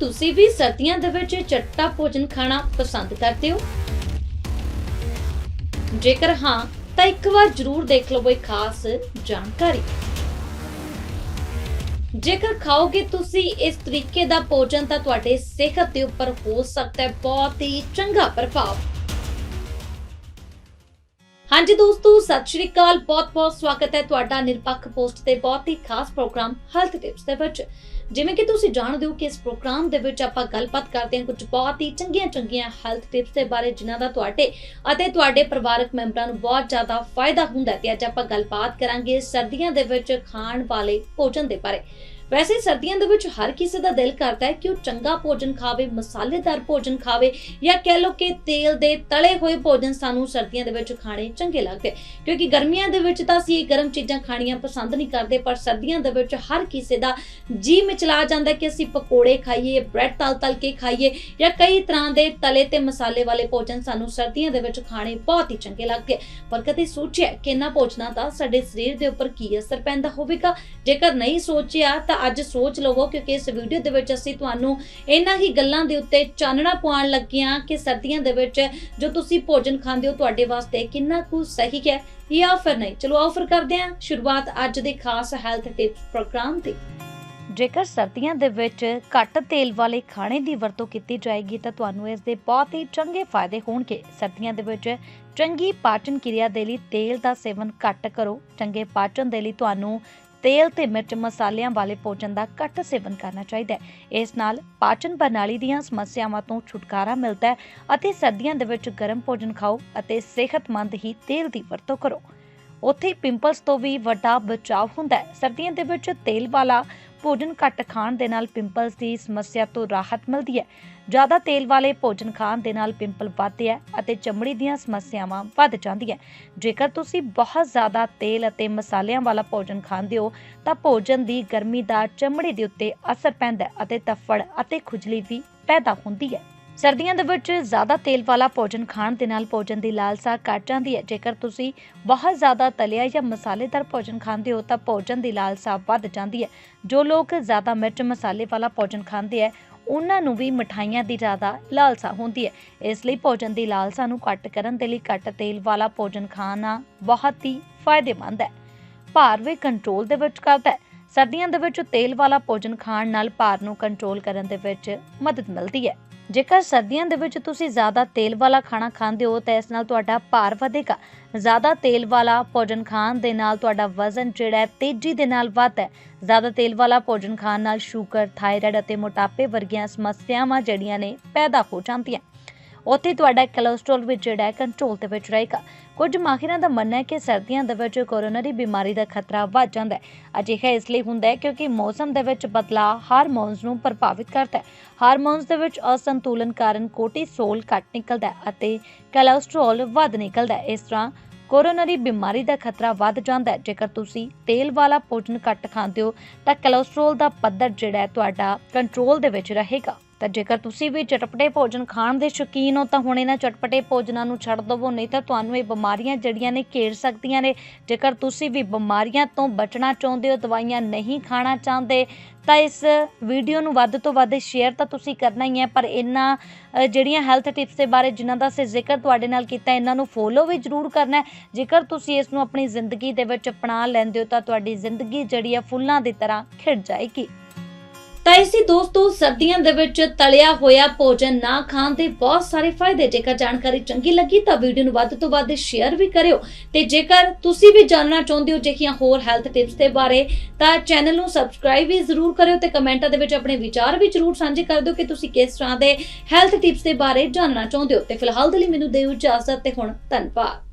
ਤੁਸੀਂ ਵੀ ਸਰਦੀਆਂ ਦੇ ਵਿੱਚ ਚਟਪਟਾ ਭੋਜਨ ਖਾਣਾ ਪਸੰਦ ਕਰਦੇ ਹੋ? ਜੇਕਰ ਹਾਂ, ਤਾਂ ਇੱਕ ਵਾਰ ਜ਼ਰੂਰ ਦੇਖ ਲਵੋ ਇਹ ਖਾਸ ਜਾਣਕਾਰੀ। ਜੇਕਰ ਖਾਓਗੇ ਤੁਸੀਂ, ਇਸ ਤਰੀਕੇ ਦਾ ਭੋਜਨ ਤਾਂ ਤੁਹਾਡੇ ਸਿਹਤ ਦੇ ਉੱਪਰ ਹੋ ਸਕਦਾ ਹੈ। ਬਹੁਤ ਹੀ ਚੰਗਾ ਪ੍ਰਭਾਵ। ਹਾਂਜੀ ਦੋਸਤੋ, ਸਤਿ ਸ਼੍ਰੀ ਅਕਾਲ। ਬਹੁਤ-ਬਹੁਤ ਸਵਾਗਤ ਹੈ ਤੁਹਾਡਾ ਨਿਰਪੱਖ ਪੋਸਟ ਤੇ ਬਹੁਤ ਹੀ ਖਾਸ ਪ੍ਰੋਗਰਾਮ ਹੈਲਥ ਟਿਪਸ ਦੇ ਵਿੱਚ। ਜਿਵੇਂ ਕਿ ਤੁਸੀਂ ਜਾਣਦੇ ਹੋ ਕਿ ਇਸ ਪ੍ਰੋਗਰਾਮ ਦੇ ਵਿੱਚ ਆਪਾਂ ਗੱਲਬਾਤ ਕਰਦੇ ਹਾਂ ਕੁਝ ਬਹੁਤ ਹੀ ਚੰਗੀਆਂ-ਚੰਗੀਆਂ ਹੈਲਥ ਟਿਪਸ ਦੇ ਬਾਰੇ, ਜਿਨ੍ਹਾਂ ਦਾ ਤੁਹਾਡੇ ਅਤੇ ਤੁਹਾਡੇ ਪਰਿਵਾਰਕ ਮੈਂਬਰਾਂ ਨੂੰ ਬਹੁਤ ਜ਼ਿਆਦਾ ਫਾਇਦਾ ਹੁੰਦਾ ਹੈ। ਤੇ ਅੱਜ ਆਪਾਂ ਗੱਲਬਾਤ ਕਰਾਂਗੇ ਸਰਦੀਆਂ ਦੇ ਵਿੱਚ ਖਾਣ ਵਾਲੇ ਭੋਜਨ ਦੇ ਬਾਰੇ। ਵੈਸੇ ਸਰਦੀਆਂ ਦੇ ਵਿੱਚ ਹਰ ਕਿਸੇ ਦਾ ਦਿਲ ਕਰਦਾ ਹੈ ਕਿ ਉਹ ਚੰਗਾ ਭੋਜਨ ਖਾਵੇ, ਮਸਾਲੇਦਾਰ ਭੋਜਨ ਖਾਵੇ ਜਾਂ ਕਹਿ ਲਓ ਕਿ ਤੇਲ ਦੇ ਤਲੇ ਹੋਏ ਭੋਜਨ ਸਾਨੂੰ ਸਰਦੀਆਂ ਦੇ ਵਿੱਚ ਖਾਣੇ ਚੰਗੇ ਲੱਗਦੇ ਕਿਉਂਕਿ ਗਰਮੀਆਂ ਦੇ ਵਿੱਚ ਤਾਂ ਅਸੀਂ ਗਰਮ ਚੀਜ਼ਾਂ ਖਾਣੀਆਂ ਪਸੰਦ ਨਹੀਂ ਕਰਦੇ, ਪਰ ਸਰਦੀਆਂ ਦੇ ਵਿੱਚ ਹਰ ਕਿਸੇ ਦਾ ਜੀ ਮਚਲਾ ਜਾਂਦਾ ਕਿ ਅਸੀਂ ਪਕੌੜੇ ਖਾਈਏ, ਬ੍ਰੈਡ ਤਲ ਤਲ ਕੇ ਖਾਈਏ ਜਾਂ ਕਈ ਤਰ੍ਹਾਂ ਦੇ ਤਲੇ ਤੇ ਮਸਾਲੇ ਵਾਲੇ ਭੋਜਨ ਸਾਨੂੰ ਸਰਦੀਆਂ ਦੇ ਵਿੱਚ ਖਾਣੇ ਬਹੁਤ ਹੀ ਚੰਗੇ ਲੱਗਦੇ ਆ। ਪਰ ਕਦੇ ਸੋਚਿਆ ਕਿ ਇਹਨਾਂ ਭੋਜਨਾਂ ਦਾ ਸਾਡੇ ਸਰੀਰ ਦੇ ਉੱਪਰ ਕੀ ਅਸਰ ਪੈਂਦਾ ਹੋਵੇਗਾ ਜੇਕਰ ਨਹੀਂ ਸੋਚਿਆ ਤਾਂ ਅੱਜ ਸੋਚ ਲਵੋ ਕਿਉਂਕਿ ਇਸ ਵੀਡੀਓ ਦੇ ਵਿੱਚ ਅਸੀਂ ਤੁਹਾਨੂੰ ਇਹਨਾਂ ਹੀ ਗੱਲਾਂ ਦੇ ਉੱਤੇ ਚਾਨਣਾ ਪਾਉਣ ਲੱਗੀਆਂ ਕਿ ਸਰਦੀਆਂ ਦੇ ਵਿੱਚ ਜੋ ਤੁਸੀਂ ਭੋਜਨ ਖਾਂਦੇ ਹੋ ਤੁਹਾਡੇ ਵਾਸਤੇ ਕਿੰਨਾ ਕੁ ਸਹੀ ਹੈ ਜਾਂ ਫਿਰ ਨਹੀਂ। ਚਲੋ ਆਓ ਕਰਦੇ ਹਾਂ। ਸ਼ੁਰੂਆਤ ਅੱਜ ਦੇ ਖਾਸ ਹੈਲਥ ਟਿਪਸ ਪ੍ਰੋਗਰਾਮ ਦੀ ਜੇਕਰ ਸਰਦੀਆਂ ਦੇ ਵਿੱਚ ਘੱਟ ਤੇਲ ਵਾਲੇ ਖਾਣੇ ਦੀ ਵਰਤੋਂ ਕੀਤੀ ਜਾਏਗੀ ਤਾਂ ਤੁਹਾਨੂੰ ਇਸ ਦੇ ਬਹੁਤ ਹੀ ਚੰਗੇ ਫਾਇਦੇ ਹੋਣਗੇ। ਸਰਦੀਆਂ ਦੇ ਵਿੱਚ ਚੰਗੀ ਪਾਚਨ ਕਿਰਿਆ ਦੇ ਲਈ ਤੇਲ ਦਾ ਸੇਵਨ ਘੱਟ ਕਰੋ। ਚੰਗੇ ਪਾਚਨ ਦੇ ਲਈ ਤੁਹਾਨੂੰ ਤੇਲ ਤੇ ਮਿਰਚ ਮਸਾਲਿਆਂ ਵਾਲੇ ਭੋਜਨ ਦਾ ਘੱਟ ਸੇਵਨ ਕਰਨਾ ਚਾਹੀਦਾ ਹੈ। ਇਸ ਨਾਲ ਪਾਚਨ ਪ੍ਰਣਾਲੀ ਦੀਆਂ ਸਮੱਸਿਆਵਾਂ ਤੋਂ ਛੁਟਕਾਰਾ ਮਿਲਦਾ ਹੈ ਅਤੇ ਸਰਦੀਆਂ ਦੇ ਵਿੱਚ ਗਰਮ ਭੋਜਨ ਖਾਓ ਅਤੇ ਸਿਹਤਮੰਦ ਹੀ ਤੇਲ ਦੀ ਵਰਤੋਂ ਕਰੋ। ਉੱਥੇ ਪਿੰਪਲਸ ਤੋਂ ਵੀ ਵੱਡਾ ਬਚਾਅ ਹੁੰਦਾ ਹੈ। ਸਰਦੀਆਂ ਦੇ ਵਿੱਚ ਤੇਲ ਵਾਲਾ ਭੋਜਨ ਘੱਟ ਖਾਣ ਦੇ ਨਾਲ ਪਿੰਪਲਸ ਦੀ ਸਮੱਸਿਆ ਤੋਂ ਰਾਹਤ ਮਿਲਦੀ ਹੈ। ਜ਼ਿਆਦਾ ਤੇਲ ਵਾਲੇ ਭੋਜਨ ਖਾਣ ਦੇ ਨਾਲ ਪਿੰਪਲ ਵੱਧਦੇ ਹੈ ਅਤੇ ਚਮੜੀ ਦੀਆਂ ਸਮੱਸਿਆਵਾਂ ਵੱਧ ਜਾਂਦੀਆਂ ਜੇਕਰ ਤੁਸੀਂ ਬਹੁਤ ਜ਼ਿਆਦਾ ਤੇਲ ਅਤੇ ਮਸਾਲਿਆਂ ਵਾਲਾ ਭੋਜਨ ਖਾਂਦੇ ਹੋ, ਤਾਂ ਭੋਜਨ ਦੀ ਗਰਮੀ ਦਾ ਚਮੜੀ ਦੇ ਉੱਤੇ ਅਸਰ ਪੈਂਦਾ ਅਤੇ ਤਫੜ ਅਤੇ ਖੁਜਲੀ ਵੀ ਪੈਦਾ ਹੁੰਦੀ ਹੈ। ਸਰਦੀਆਂ ਦੇ ਵਿੱਚ ਜ਼ਿਆਦਾ ਤੇਲ ਵਾਲਾ ਭੋਜਨ ਖਾਣ ਦੇ ਨਾਲ ਭੋਜਨ ਦੀ ਲਾਲਸਾ ਘਟ ਜਾਂਦੀ ਹੈ। ਜੇਕਰ ਤੁਸੀਂ ਬਹੁਤ ਜ਼ਿਆਦਾ ਤਲਿਆ ਜਾਂ ਮਸਾਲੇਦਾਰ ਭੋਜਨ ਖਾਂਦੇ ਹੋ ਤਾਂ ਭੋਜਨ ਦੀ ਲਾਲਸਾ ਵੱਧ ਜਾਂਦੀ ਹੈ। ਜੋ ਲੋਕ ਜ਼ਿਆਦਾ ਮਿਰਚ ਮਸਾਲੇ ਵਾਲਾ ਭੋਜਨ ਖਾਂਦੇ ਹੈ, ਉਹਨਾਂ ਨੂੰ ਵੀ ਮਠਾਈਆਂ ਦੀ ਜ਼ਿਆਦਾ ਲਾਲਸਾ ਹੁੰਦੀ ਹੈ। ਇਸ ਲਈ ਭੋਜਨ ਦੀ ਲਾਲਸਾ ਨੂੰ ਘੱਟ ਕਰਨ ਦੇ ਲਈ ਘੱਟ ਤੇਲ ਵਾਲਾ ਭੋਜਨ ਖਾਣਾ ਬਹੁਤ ਹੀ ਫਾਇਦੇਮੰਦ ਹੈ। ਭਾਰ ਵੀ ਕੰਟਰੋਲ ਦੇ ਵਿੱਚ ਕਰਦਾ ਹੈ। ਸਰਦੀਆਂ ਦੇ ਵਿੱਚ ਤੇਲ ਵਾਲਾ ਭੋਜਨ ਖਾਣ ਨਾਲ ਭਾਰ ਨੂੰ ਕੰਟਰੋਲ ਕਰਨ ਦੇ ਵਿੱਚ ਮਦਦ ਮਿਲਦੀ ਹੈ। ਜੇਕਰ ਸਰਦੀਆਂ ਦੇ ਵਿੱਚ ਤੁਸੀਂ ਜ਼ਿਆਦਾ ਤੇਲ ਵਾਲਾ ਖਾਣਾ ਖਾਂਦੇ ਹੋ ਤਾਂ ਇਸ ਨਾਲ ਤੁਹਾਡਾ ਭਾਰ ਵਧੇਗਾ। ਜ਼ਿਆਦਾ ਤੇਲ ਵਾਲਾ ਭੋਜਨ ਖਾਣ ਦੇ ਨਾਲ ਤੁਹਾਡਾ ਵਜ਼ਨ ਜਿਹੜਾ ਹੈ ਤੇਜ਼ੀ ਦੇ ਨਾਲ ਵੱਧਦਾ ਹੈ। ਜ਼ਿਆਦਾ ਤੇਲ ਵਾਲਾ ਭੋਜਨ ਖਾਣ ਨਾਲ ਸ਼ੂਗਰ, ਥਾਇਰਾਇਡ ਅਤੇ ਮੋਟਾਪੇ ਵਰਗੀਆਂ ਸਮੱਸਿਆਵਾਂ ਜਿਹੜੀਆਂ ਨੇ ਪੈਦਾ ਹੋ ਜਾਂਦੀਆਂ। ਉੱਥੇ ਤੁਹਾਡਾ ਕੋਲੇਸਟ੍ਰੋਲ ਵੀ ਜਿਹੜਾ ਹੈ ਕੰਟਰੋਲ ਦੇ ਵਿੱਚ ਰਹੇਗਾ। ਕੁਝ ਮਾਹਿਰਾਂ ਦਾ ਮੰਨਣਾ ਹੈ ਕਿ ਸਰਦੀਆਂ ਦੇ ਵਿੱਚ ਕੋਰੋਨਰੀ ਬਿਮਾਰੀ ਦਾ ਖਤਰਾ ਵੱਧ ਜਾਂਦਾ ਹੈ। ਅਜਿਹਾ ਇਸ ਲਈ ਹੁੰਦਾ ਹੈ ਕਿਉਂਕਿ ਮੌਸਮ ਦੇ ਵਿੱਚ ਬਦਲਾਅ ਹਾਰਮੋਨਸ ਨੂੰ ਪ੍ਰਭਾਵਿਤ ਕਰਦਾ ਹੈ। ਹਾਰਮੋਨਸ ਦੇ ਵਿੱਚ ਅਸੰਤੁਲਨ ਕਾਰਨ ਕੋਰਟੀਸੋਲ ਘੱਟ ਨਿਕਲਦਾ ਹੈ ਅਤੇ ਕੋਲੇਸਟ੍ਰੋਲ ਵੱਧ ਨਿਕਲਦਾ ਹੈ। ਇਸ ਤਰ੍ਹਾਂ ਕੋਰੋਨਰੀ ਬਿਮਾਰੀ ਦਾ ਖਤਰਾ ਵੱਧ ਜਾਂਦਾ ਹੈ। ਜੇਕਰ ਤੁਸੀਂ ਤੇਲ ਵਾਲਾ ਭੋਜਨ ਘੱਟ ਖਾਂਦੇ ਹੋ ਤਾਂ ਕੋਲੇਸਟ੍ਰੋਲ ਦਾ ਪੱਧਰ ਜਿਹੜਾ ਹੈ ਤੁਹਾਡਾ ਕੰਟਰੋਲ ਦੇ ਵਿੱਚ ਰਹੇਗਾ। ਤਾਂ ਜੇਕਰ ਤੁਸੀਂ ਵੀ ਚਟਪਟੇ ਭੋਜਨ ਖਾਣ ਦੇ ਸ਼ੌਕੀਨ ਹੋ, ਤਾਂ ਹੁਣ ਇਹਨਾਂ ਚਟਪਟੇ ਭੋਜਨਾਂ ਨੂੰ ਛੱਡ ਦਵੋ, ਨਹੀਂ ਤਾਂ ਤੁਹਾਨੂੰ ਇਹ ਬਿਮਾਰੀਆਂ ਜਿਹੜੀਆਂ ਨੇ ਘੇਰ ਸਕਦੀਆਂ ਨੇ। ਜੇਕਰ ਤੁਸੀਂ ਵੀ ਬਿਮਾਰੀਆਂ ਤੋਂ ਬਚਣਾ ਚਾਹੁੰਦੇ ਹੋ, ਦਵਾਈਆਂ ਨਹੀਂ ਖਾਣਾ ਚਾਹੁੰਦੇ, ਤਾਂ ਇਸ ਵੀਡੀਓ ਨੂੰ ਵੱਧ ਤੋਂ ਵੱਧ ਸ਼ੇਅਰ ਤਾਂ ਤੁਸੀਂ ਕਰਨਾ ਹੀ ਹੈ, ਪਰ ਇਹਨਾਂ ਜਿਹੜੀਆਂ ਹੈਲਥ ਟਿਪਸ ਦੇ ਬਾਰੇ ਜਿਨ੍ਹਾਂ ਦਾ ਅਸੀਂ ਜ਼ਿਕਰ ਤੁਹਾਡੇ ਨਾਲ ਕੀਤਾ, ਇਹਨਾਂ ਨੂੰ ਫੋਲੋ ਵੀ ਜ਼ਰੂਰ ਕਰਨਾ ਜੇਕਰ ਤੁਸੀਂ ਇਸ ਨੂੰ ਆਪਣੀ ਜ਼ਿੰਦਗੀ ਦੇ ਵਿੱਚ ਅਪਣਾ ਲੈਂਦੇ ਹੋ, ਤਾਂ ਤੁਹਾਡੀ ਜ਼ਿੰਦਗੀ ਜਿਹੜੀ ਹੈ ਫੁੱਲਾਂ ਦੀ ਤਰ੍ਹਾਂ ਖਿੜ ਜਾਏਗੀ। ਤਾਂ ਇਸੇ ਦੋਸਤੋ ਸਰਦੀਆਂ ਦੇ ਵਿੱਚ ਤਲਿਆ ਹੋਇਆ ਭੋਜਨ ਨਾ ਖਾਣ ਦੇ ਬਹੁਤ ਸਾਰੇ ਫਾਇਦੇ। ਜੇਕਰ ਜਾਣਕਾਰੀ ਚੰਗੀ ਲੱਗੀ ਤਾਂ ਵੀਡੀਓ ਨੂੰ ਵੱਧ ਤੋਂ ਵੱਧ ਸ਼ੇਅਰ ਵੀ ਕਰਿਓ। ਤੇ ਜੇਕਰ ਤੁਸੀਂ ਵੀ ਜਾਣਨਾ ਚਾਹੁੰਦੇ ਹੋ ਜਿਹੜੀਆਂ ਹੋਰ ਹੈਲਥ ਟਿਪਸ ਦੇ ਬਾਰੇ, ਤਾਂ ਚੈਨਲ ਨੂੰ ਸਬਸਕ੍ਰਾਈਬ ਵੀ ਜ਼ਰੂਰ ਕਰਿਓ ਤੇ ਕਮੈਂਟਾਂ ਦੇ ਵਿੱਚ ਆਪਣੇ ਵਿਚਾਰ ਵੀ ਜ਼ਰੂਰ ਸਾਂਝੇ ਕਰ ਦਿਓ ਕਿ ਤੁਸੀਂ ਕਿਸ ਤਰ੍ਹਾਂ ਦੇ ਹੈਲਥ ਟਿਪਸ ਦੇ ਬਾਰੇ ਜਾਣਨਾ ਚਾਹੁੰਦੇ ਹੋ। ਤੇ ਫਿਲਹਾਲ ਦੇ ਲਈ ਮੈਨੂੰ ਦਿਓ ਇਜਾਜ਼ਤ ਤੇ ਹੁਣ ਧੰਨਵਾਦ।